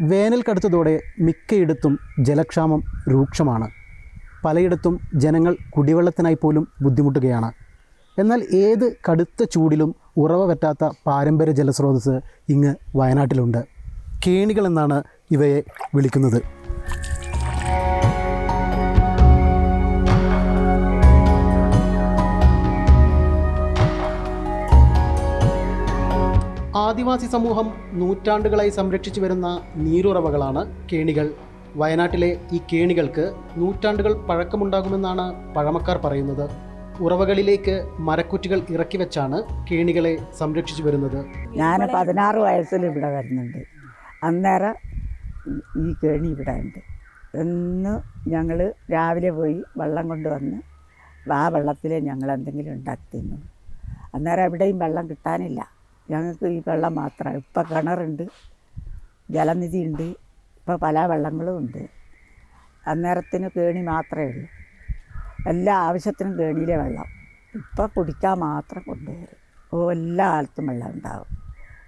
വേനൽ കടുത്തതോടെ മിക്കയിടത്തും ജലക്ഷാമം രൂക്ഷമാണ്. പലയിടത്തും ജനങ്ങൾ കുടിവെള്ളത്തിനായി പോലും ബുദ്ധിമുട്ടുകയാണ്. എന്നാൽ ഏത് കടുത്ത ചൂടിലും ഉറവ പറ്റാത്ത പാരമ്പര്യ ജലസ്രോതസ് ഇങ്ങ് വയനാട്ടിലുണ്ട്. കേണികളെന്നാണ് ഇവയെ വിളിക്കുന്നത്. ആദിവാസി സമൂഹം നൂറ്റാണ്ടുകളായി സംരക്ഷിച്ചു വരുന്ന നീരുറവകളാണ് കേണികൾ. വയനാട്ടിലെ ഈ കേണികൾക്ക് നൂറ്റാണ്ടുകൾ പഴക്കമുണ്ടാകുമെന്നാണ് പഴമക്കാർ പറയുന്നത്. ഉറവകളിലേക്ക് മരക്കുറ്റികൾ ഇറക്കി വെച്ചാണ് കേണികളെ സംരക്ഷിച്ചു വരുന്നത്. ഞാൻ പതിനാറ് വയസ്സിൽ ഇവിടെ വരുന്നുണ്ട്. അന്നേരം ഈ കേണി ഇവിടെ ഉണ്ട്. എന്ന് ഞങ്ങൾ രാവിലെ പോയി വെള്ളം കൊണ്ടുവന്ന് ആ വെള്ളത്തിൽ ഞങ്ങൾ എന്തെങ്കിലും ഉണ്ടാക്കി തിന്നു അന്നേരം എവിടെയും വെള്ളം കിട്ടാനില്ല. ഞങ്ങൾക്ക് ഈ വെള്ളം മാത്രമാണ് ഇപ്പം കിണറുണ്ട് ജലനിധി ഉണ്ട് ഇപ്പോൾ പല വെള്ളങ്ങളും ഉണ്ട്. അന്നേരത്തിന് കേണി മാത്രമേ ഉള്ളൂ. എല്ലാ ആവശ്യത്തിനും കേണിയിലെ വെള്ളം. ഇപ്പം കുടിക്കാൻ മാത്രം കൊണ്ടുവരും. ഓ എല്ലാ കാലത്തും വെള്ളം ഉണ്ടാവും.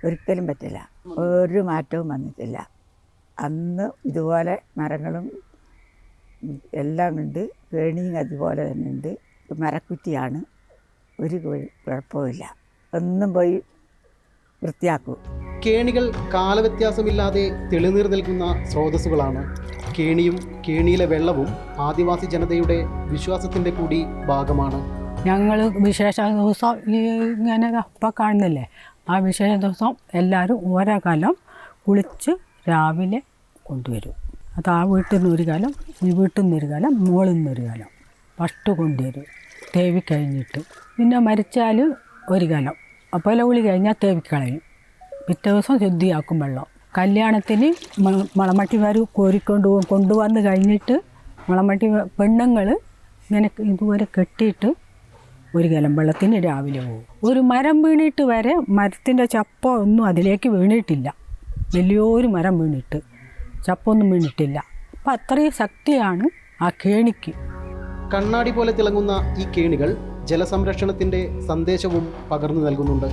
ഒരിക്കലും പറ്റില്ല. ഒരു മാറ്റവും വന്നിട്ടില്ല. അന്ന് ഇതുപോലെ മരങ്ങളും എല്ലാം ഉണ്ട്. കേണിയും അതുപോലെ തന്നെ ഉണ്ട്. മരക്കുറ്റിയാണ്. ഒരു കുഴപ്പമില്ല ഒന്നും പോയി വൃത്തിയാക്കും. കേണികൾ കാലവ്യത്യാസമില്ലാതെ തെളിനീർ നൽകുന്ന സ്രോതസ്സുകളാണ്. കേണിയും കേണിയിലെ വെള്ളവും ആദിവാസി ജനതയുടെ വിശ്വാസത്തിന്റെ കൂടി ഭാഗമാണ്. ഞങ്ങൾ വിശേഷ ദിവസം ഇങ്ങനെ അപ്പം കാണുന്നില്ലേ? ആ വിശേഷ ദിവസം എല്ലാവരും ഓരോ കാലം കുളിച്ച് രാവിലെ കൊണ്ടുവരും. അത് ആ വീട്ടിൽ നിന്ന് ഒരു കാലം ഈ വീട്ടിൽ നിന്ന് ഒരു കാലം മുകളിൽ നിന്ന് ഒരു കാലം. ഫസ്റ്റ് കൊണ്ടുവരും. തേവി കഴിഞ്ഞിട്ട്. പിന്നെ മരിച്ചാൽ ഒരു കാലം. അപ്പോൾ ഉളി കഴിഞ്ഞാൽ തേവിക്കളയും പിറ്റേ ദിവസം ശുദ്ധിയാക്കും വെള്ളം. കല്യാണത്തിന് മളമട്ടിമാർ കോരിക്കൊണ്ട് കൊണ്ടുവന്ന് കഴിഞ്ഞിട്ട് മളമട്ടി പെണ്ണുങ്ങൾ ഇങ്ങനെ ഇതുവരെ കെട്ടിയിട്ട് ഒരു കലം വെള്ളത്തിന് രാവിലെ പോകും. ഒരു മരം വീണിട്ട് വരെ മരത്തിന്റെ ചപ്പ ഒന്നും അതിലേക്ക് വീണിട്ടില്ല. വലിയൊരു മരം വീണിട്ട് ചപ്പൊന്നും വീണിട്ടില്ല. അപ്പം അത്രയും ശക്തിയാണ് ആ കേണിക്ക്. കണ്ണാടി പോലെ തിളങ്ങുന്ന ഈ കേണികൾ ജലസംരക്ഷണത്തിന്റെ സന്ദേശവും പകർന്നു നൽകുന്നുണ്ട്.